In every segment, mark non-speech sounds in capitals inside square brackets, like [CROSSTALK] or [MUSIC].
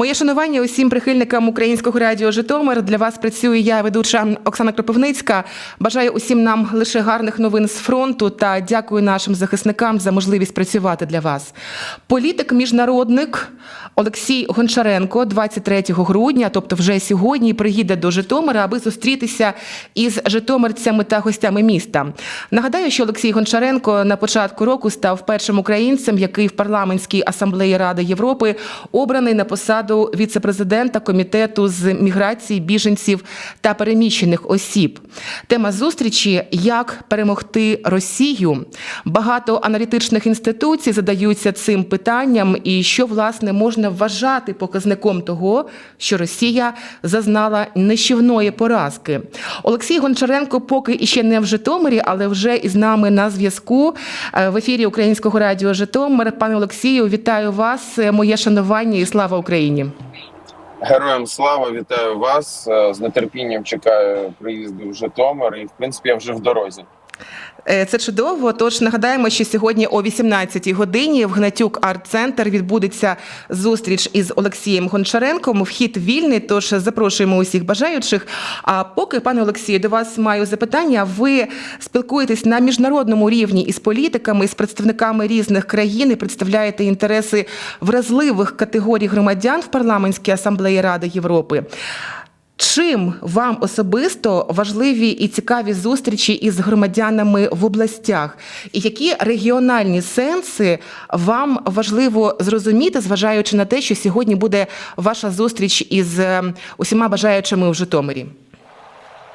Моє шанування усім прихильникам українського радіо Житомир. Для вас працюю я, ведуча Оксана Кропивницька. Бажаю усім нам лише гарних новин з фронту та дякую нашим захисникам за можливість працювати для вас. Політик міжнародник Олексій Гончаренко 23 грудня, тобто вже сьогодні, приїде до Житомира, аби зустрітися із житомирцями та гостями міста. Нагадаю, що Олексій Гончаренко на початку року став першим українцем, який в парламентській асамблеї Ради Європи обраний на посаду віцепрезидента комітету з міграції біженців та переміщених осіб. Тема зустрічі як перемогти Росію. Багато аналітичних інституцій задаються цим питанням, і що власне можна вважати показником того, що Росія зазнала нищівної поразки. Олексій Гончаренко поки іще не в Житомирі, але вже із нами на зв'язку Е, в ефірі Українського радіо Житомир. Пане Олексію, вітаю вас. Е, Моє шанування і слава Україні. Героям слава, вітаю вас. Е, З нетерпінням чекаю приїзду в Житомир, і в принципі я вже в дорозі. Е, Це чудово. Тож нагадаємо, що сьогодні о 18-й годині в Гнатюк арт-центр відбудеться зустріч із Олексієм Гончаренком. Вхід вільний. Тож запрошуємо усіх бажаючих. А поки, пане Олексію, до вас маю запитання. Ви спілкуєтесь на міжнародному рівні із політиками, з представниками різних країн і представляєте інтереси вразливих категорій громадян в парламентській асамблеї Ради Європи. Чим вам особисто важливі і цікаві зустрічі із громадянами в областях? І які регіональні сенси вам важливо зрозуміти, зважаючи на те, що сьогодні буде ваша зустріч із е, усіма бажаючими в Житомирі?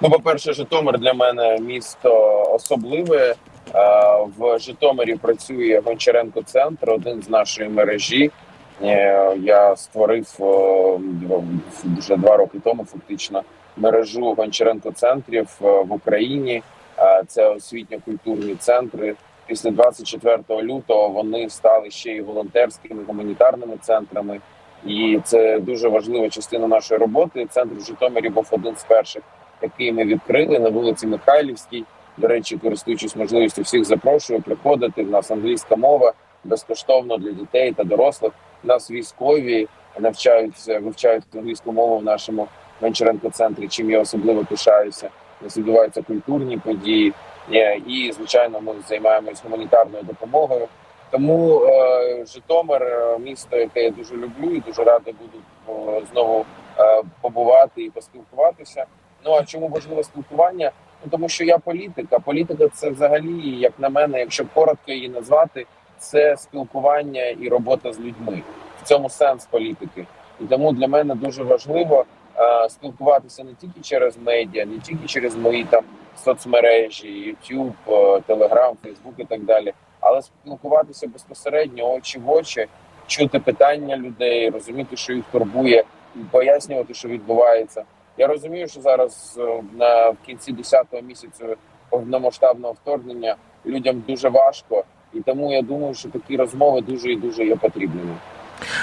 Ну, по-перше, Житомир для мене місто особливе. Е, В Житомирі працює Гончаренко центр, один з нашої мережі. Е, Я створив е, вже два роки тому, фактично, мережу Гончаренко центрів е, в Україні. Це освітньо-культурні центри. Після 24 лютого вони стали ще й волонтерськими гуманітарними центрами. І це дуже важлива частина нашої роботи. Центр в Житомирі був один з перших, який ми відкрили на вулиці Михайлівській. До речі, користуючись можливістю, всіх запрошую приходити. В нас англійська мова безкоштовно для дітей та дорослих. Нас військові навчаються, вивчають англійську мову в нашому Гончаренко центрі. Чим я особливо пишаюся. Нас відбуваються культурні події, Е, і звичайно, ми займаємось гуманітарною допомогою. Тому е, Житомир е, місто, яке я дуже люблю, і дуже радий буду е, знову е, побувати і поспілкуватися. Ну а чому важливе спілкування? Ну тому що я політик, а політика це взагалі, як на мене, якщо коротко її назвати, це спілкування і робота з людьми. В цьому сенс політики. І тому для мене дуже важливо е, спілкуватися не тільки через медіа, не тільки через мої там соцмережі, YouTube, е, Telegram, Facebook і так далі, але спілкуватися безпосередньо очі в очі, чути питання людей, розуміти, що їх турбує, і пояснювати, що відбувається. Я розумію, що зараз е, на в кінці 10-го місяцю повномасштабного вторгнення людям дуже важко, і тому я думаю, що такі розмови дуже і дуже є потрібними.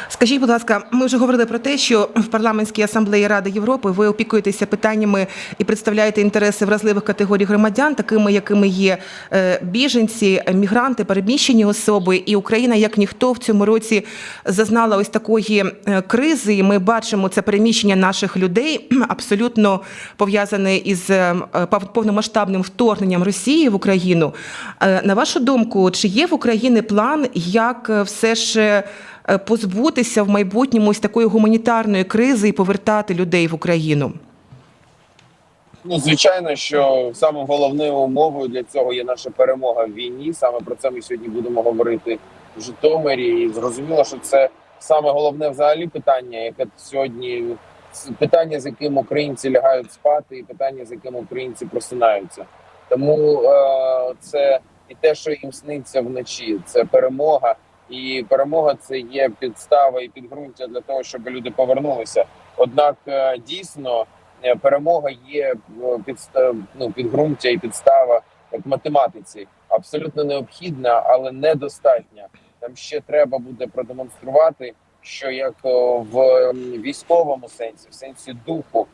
Скажіть, будь ласка, ми вже говорили про те, що в парламентській асамблеї Ради Європи ви опікуєтеся питаннями і представляєте інтереси вразливих категорій громадян, такими якими є е, біженці, мігранти, переміщені особи. І Україна, як ніхто, в цьому році зазнала ось такої е, кризи. І ми бачимо це переміщення наших людей [CLEARS THROAT] абсолютно пов'язане із е, повномасштабним вторгненням Росії в Україну. На вашу думку, чи є в Україні план, як все ж позбутися в майбутньому ось такої гуманітарної кризи і повертати людей в Україну? Ну, звичайно, що самою головною умовою для цього є наша перемога в війні. Саме про це ми сьогодні будемо говорити в Житомирі. І зрозуміло, що це саме головне взагалі питання, яке сьогодні питання, з яким українці лягають спати, і питання, з яким українці просинаються. Тому е, це і те, що їм сниться вночі, це перемога. І перемога це є підстава і підґрунтя для того, щоб люди повернулися. Однак е, дійсно е, перемога є е, підста- ну, підґрунтя і підстава як математиці. Абсолютно необхідна, але недостатня. Там ще треба буде продемонструвати, що як в військовому сенсі, в сенсі духу,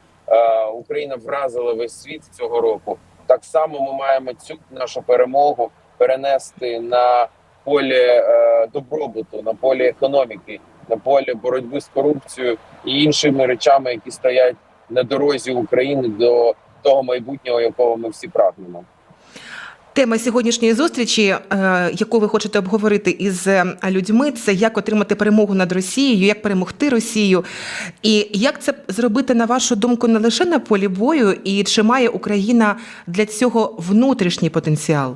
Україна вразила весь світ цього року. Так само ми маємо цю нашу перемогу перенести на полі е, добробуту, на полі економіки. на полі боротьби з корупцією і іншими речами, які стоять на дорозі України до того майбутнього, якого ми всі прагнемо. Тема сьогоднішньої зустрічі, е, яку ви хочете обговорити із е, людьми, це як отримати перемогу над Росією, як перемогти Росію, і як це зробити на вашу думку не лише на полі бою, і чи має Україна для цього внутрішній потенціал?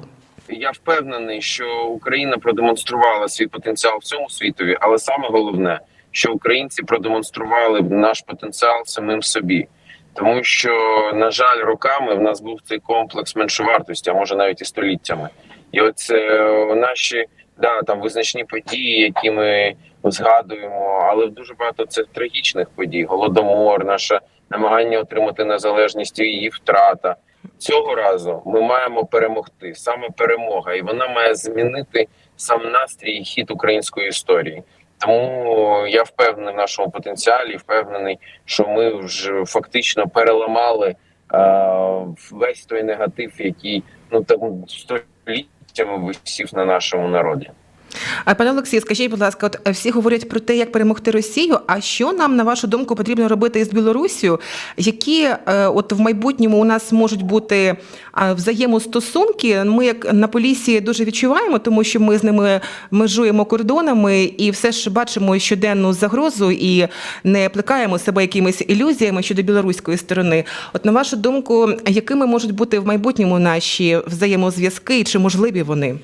Я впевнений, що Україна продемонструвала свій потенціал в цьому світові, але саме головне, що українці продемонстрували наш потенціал самим собі. Тому що, на жаль, роками в нас був цей комплекс меншовартості, а може навіть і століттями. І оце наші да там визначні події, які ми згадуємо, але дуже багато це трагічних подій: голодомор, наше намагання отримати незалежність і її втрата. Цього разу ми маємо перемогти саме перемога, і вона має змінити сам настрій і хід української історії. Тому я впевнений в нашому потенціалі, впевнений, що ми вже фактично переламали е, весь той негатив, який ну там століттями висів на нашому народі. А пане Олексій, скажіть, будь ласка, от всі говорять про те, як перемогти Росію. А що нам, на вашу думку, потрібно робити із Білорусією? Які е, от в майбутньому у нас можуть бути е, взаємостосунки? Ми, як на полісі, дуже відчуваємо, тому що ми з ними межуємо кордонами і все ж бачимо щоденну загрозу і не плекаємо себе якимись ілюзіями щодо білоруської сторони. От на вашу думку, якими можуть бути в майбутньому наші взаємозв'язки чи можливі вони?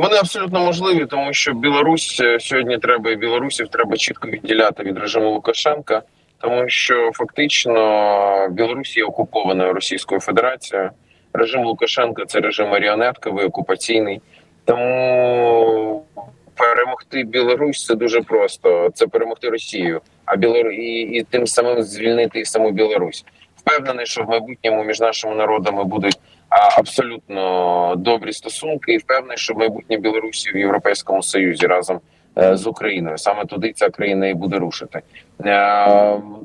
Вони абсолютно можливі, тому що Білорусь е, сьогодні треба і білорусів треба чітко відділяти від режиму Лукашенка, тому що фактично Білорусь є окупованою Російською Федерацією. Режим Лукашенка це режим маріонетковий, окупаційний. Тому перемогти Білорусь це дуже просто. Це перемогти Росію, а Білору і, і тим самим звільнити саму Білорусь. Впевнений, що в майбутньому між нашими народами будуть абсолютно добрі стосунки, і впевнений, що майбутнє Білорусі в Європейському Союзі разом е, з Україною саме туди ця країна і буде рушити. Е,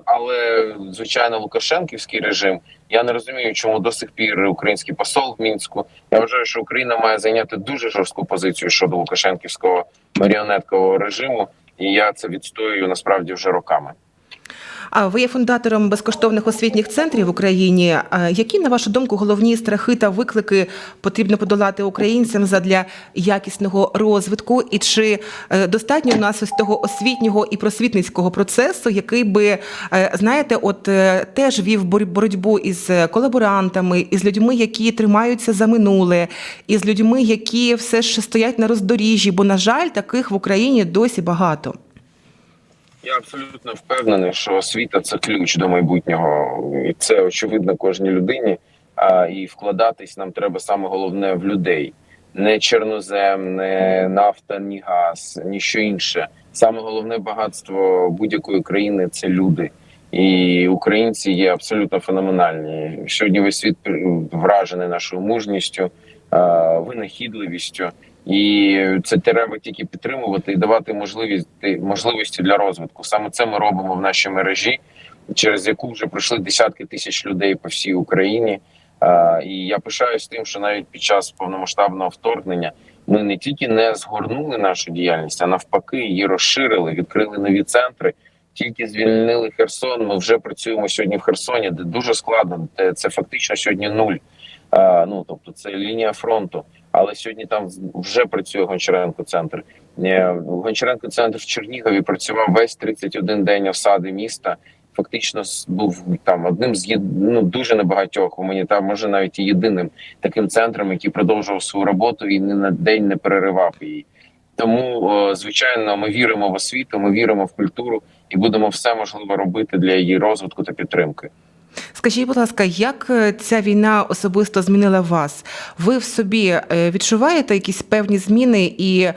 але звичайно, Лукашенківський режим. Я не розумію, чому до сих пір український посол в мінську. Я вважаю, що Україна має зайняти дуже жорстку позицію щодо Лукашенківського маріонеткового режиму, і я це відстоюю насправді вже роками. А ви є фундатором безкоштовних освітніх центрів в Україні. Які, на вашу думку, головні страхи та виклики потрібно подолати українцям задля якісного розвитку? І чи е, достатньо у нас ось того освітнього і просвітницького процесу, який би е, знаєте, от е, теж вів бор- боротьбу із колаборантами, із людьми, які тримаються за минуле, із людьми, які все ж стоять на роздоріжжі? Бо, на жаль, таких в Україні досі багато. Я абсолютно впевнений, що освіта це ключ до майбутнього, і це очевидно кожній людині. А і вкладатись нам треба саме головне в людей, не чорнозем, не нафта, ні газ, ні що інше. Саме головне багатство будь-якої країни це люди. І українці є абсолютно феноменальні. Сьогодні весь світ вражений нашою мужністю, винахідливістю. І це треба тільки підтримувати і давати можливість можливості для розвитку. Саме це ми робимо в нашій мережі, через яку вже пройшли десятки тисяч людей по всій Україні. І я пишаюсь тим, що навіть під час повномасштабного вторгнення ми не тільки не згорнули нашу діяльність, а навпаки, її розширили, відкрили нові центри. Тільки звільнили Херсон. Ми вже працюємо сьогодні в Херсоні, де дуже складно. Де це фактично сьогодні нуль. Ну тобто, це лінія фронту. Але сьогодні там вже працює Гончаренко центр. Е, Гончаренко центр в Чернігові працював весь 31 день осади міста. Фактично був там одним з ну, дуже небагатьох гуманітар, може навіть і єдиним таким центром, який продовжував свою роботу і ні на день не переривав її. Тому, звичайно, ми віримо в освіту, ми віримо в культуру і будемо все можливе робити для її розвитку та підтримки. Скажіть, будь ласка, як е, ця війна особисто змінила вас? Ви в собі е, відчуваєте якісь певні зміни і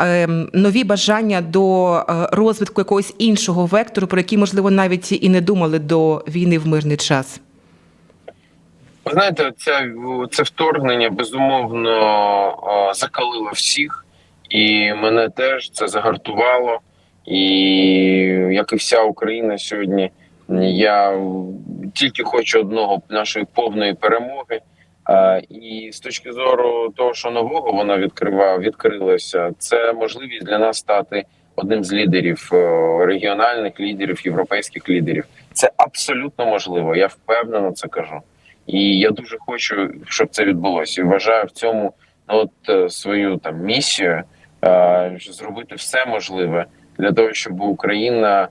е, нові бажання до е, розвитку якогось іншого вектору, про який, можливо, навіть і не думали до війни в мирний час? Ви знаєте, це, це вторгнення безумовно закалило всіх, і мене теж це загартувало. І як і вся Україна сьогодні, я тільки хочу одного нашої повної перемоги. Е, І з точки зору того, що нового вона відкрива відкрилося, це можливість для нас стати одним з лідерів е, регіональних лідерів, європейських лідерів. Це абсолютно можливо. Я впевнено це кажу. І я дуже хочу, щоб це відбулося. І вважаю в цьому ну, от е, свою там місію е, зробити все можливе для того, щоб Україна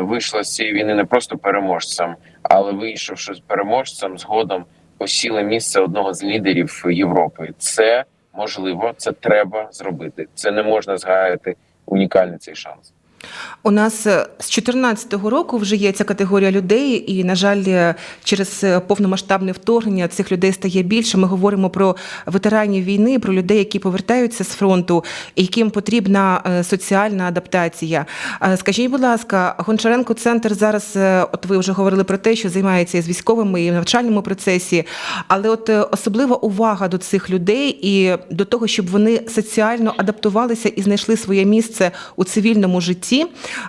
вийшла з цієї війни не просто переможцем, але вийшовши з переможцем, згодом посіла місце одного з лідерів Європи. Це можливо, це треба зробити. Це не можна згаяти унікальний цей шанс. У нас е, з 2014 року вже є ця категорія людей, і, на жаль, е, через е, повномасштабне вторгнення цих людей стає більше. Ми говоримо про ветеранів війни, про людей, які повертаються з фронту, яким потрібна соціальна адаптація. Скажіть, будь ласка, Гончаренко центр зараз, от ви вже говорили про те, що займається із військовими і в навчальному процесі, але от особлива увага до цих людей і до того, щоб вони соціально адаптувалися і знайшли своє місце у цивільному житті.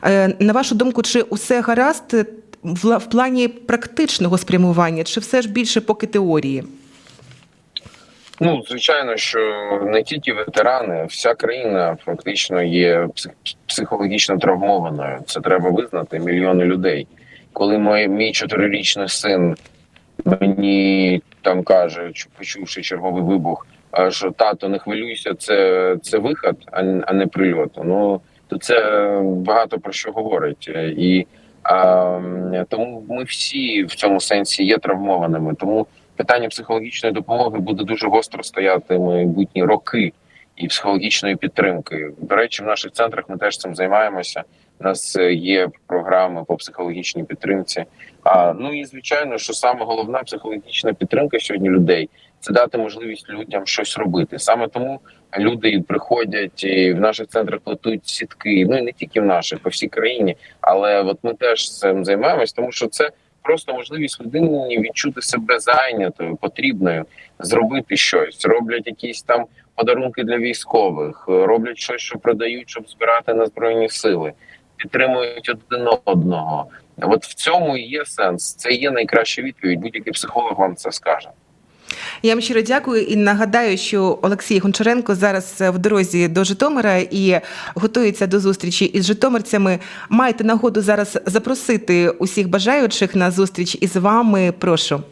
Е, На вашу думку, чи усе гаразд е, в плані практичного спрямування, чи все ж більше поки теорії? Ну звичайно, що не тільки ветерани, вся країна фактично є психологічно травмованою. Це треба визнати. Мільйони людей. Коли мій, мій чотирирічний син мені там каже, почувши черговий вибух, що тато, не хвилюйся, це, це виход, а не прильот. Ну то це багато про що говорить. І а, тому ми всі в цьому сенсі є травмованими. Тому питання психологічної допомоги буде дуже гостро стояти майбутні роки і психологічної підтримки. До речі, в наших центрах ми теж цим займаємося. У нас е, є програми по психологічній підтримці. А ну і звичайно, що саме головна психологічна підтримка сьогодні людей це дати можливість людям щось робити. Саме тому люди приходять і в наших центрах плетуть сітки. Ну і не тільки в наших, по всій країні. Але от ми теж цим займаємось, тому що це просто можливість людині відчути себе зайнятою, потрібною, зробити щось. Роблять якісь там подарунки для військових, роблять щось, що продають, щоб збирати на збройні сили, підтримують один одного. От в цьому і є сенс. Це є найкраща відповідь. Будь-який психолог вам це скаже. Я вам щиро дякую і нагадаю, що Олексій Гончаренко зараз в дорозі до Житомира і готується до зустрічі із житомирцями. Маєте нагоду зараз запросити усіх бажаючих на зустріч із вами. Прошу.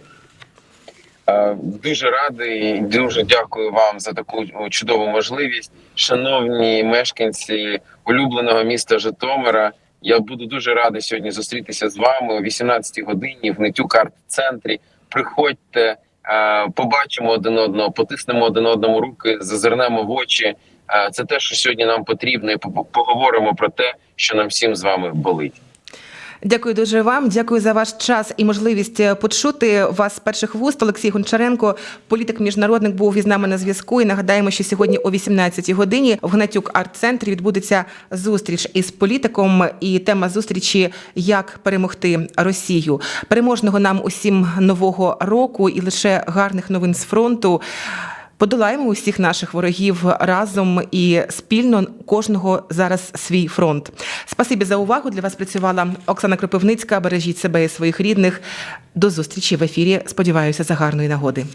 Е, Дуже радий, дуже дякую вам за таку чудову можливість. Шановні мешканці улюбленого міста Житомира. Я буду дуже радий сьогодні зустрітися з вами о 18 годині в Нетюк арт-центрі. Приходьте, е, побачимо один одного, потиснемо один одному руки, зазирнемо в очі. Е, Це те, що сьогодні нам потрібно, і поговоримо про те, що нам всім з вами болить. Дякую дуже вам. Дякую за ваш час і можливість е, почути вас з перших вуст. Олексій Гончаренко, політик міжнародник, був із нами на зв'язку. І нагадаємо, що сьогодні о 18-й годині в Гнатюк арт-центрі відбудеться зустріч із політиком. І тема зустрічі як перемогти Росію. Переможного нам усім нового року і лише гарних новин з фронту. Подолаємо усіх наших ворогів разом і спільно кожного зараз свій фронт. Спасибі за увагу. Для вас працювала Оксана Кропивницька. Бережіть себе і своїх рідних. До зустрічі в ефірі. Сподіваюся, за гарної нагоди.